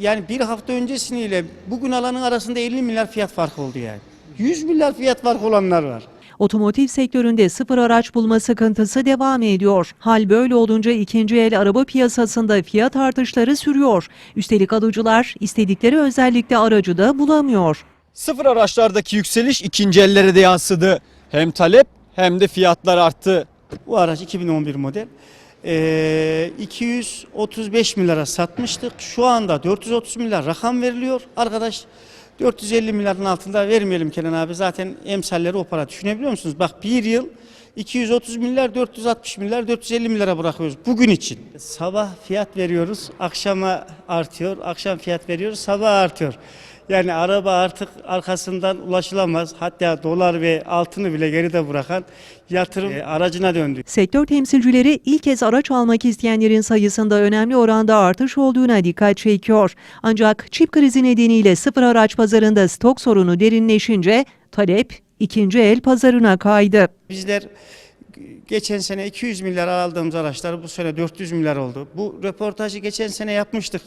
yani bir hafta öncesiyle bugün alanın arasında 50 milyar fiyat farkı oldu yani. 100 milyar fiyat farkı olanlar var. Otomotiv sektöründe sıfır araç bulma sıkıntısı devam ediyor. Hal böyle olunca ikinci el araba piyasasında fiyat artışları sürüyor. Üstelik alıcılar istedikleri özellikle aracı da bulamıyor. Sıfır araçlardaki yükseliş ikinci ellere de yansıdı. Hem talep hem de fiyatlar arttı. Bu araç 2011 model. Ee, 235 milyara satmıştık. Şu anda 430 milyar rakam veriliyor. Arkadaş 450 milyarın altında vermeyelim Kenan abi. Zaten emsalleri o para. Düşünebiliyor musunuz? Bak bir yıl 230 milyar, 460 milyar, 450 milyara bırakıyoruz bugün için. Sabah fiyat veriyoruz, akşama artıyor. Akşam fiyat veriyoruz, sabah artıyor. Yani araba artık arkasından ulaşılamaz. Hatta dolar ve altını bile geride bırakan yatırım e, aracına döndü. Sektör temsilcileri ilk kez araç almak isteyenlerin sayısında önemli oranda artış olduğuna dikkat çekiyor. Ancak çip krizi nedeniyle sıfır araç pazarında stok sorunu derinleşince talep ikinci el pazarına kaydı. Bizler geçen sene 200 milyar aldığımız araçlar bu sene 400 milyar oldu. Bu röportajı geçen sene yapmıştık.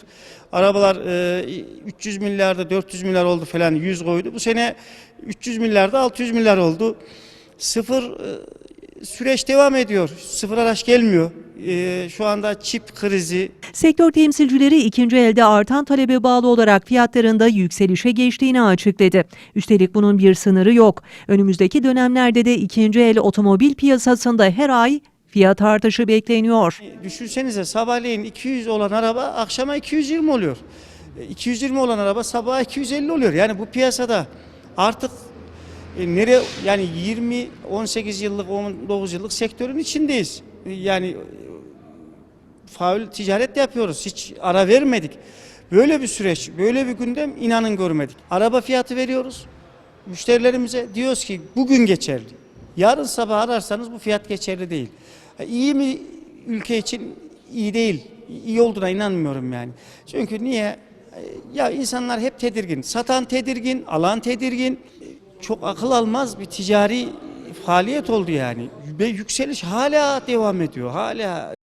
Arabalar e, 300 milyarda 400 milyar oldu falan 100 koydu. Bu sene 300 milyarda 600 milyar oldu. Sıfır e, süreç devam ediyor. Sıfır araç gelmiyor. E, şu anda çip krizi, Sektör temsilcileri ikinci elde artan talebe bağlı olarak fiyatlarında yükselişe geçtiğini açıkladı. Üstelik bunun bir sınırı yok. Önümüzdeki dönemlerde de ikinci el otomobil piyasasında her ay fiyat artışı bekleniyor. Düşünsenize sabahleyin 200 olan araba akşama 220 oluyor. E, 220 olan araba sabaha 250 oluyor. Yani bu piyasada artık e, nereye yani 20 18 yıllık 19 yıllık sektörün içindeyiz. E, Yani e, faul ticaret yapıyoruz. Hiç ara vermedik. Böyle bir süreç, böyle bir gündem inanın görmedik. Araba fiyatı veriyoruz müşterilerimize. Diyoruz ki bugün geçerli. Yarın sabah ararsanız bu fiyat geçerli değil. Ha, İyi mi ülke için iyi değil. İyi olduğuna inanmıyorum yani. Çünkü niye? E, Ya insanlar hep tedirgin. Satan tedirgin, alan tedirgin. E, Çok akıl almaz bir ticari faaliyet oldu yani. Ve yükseliş hala devam ediyor. Hala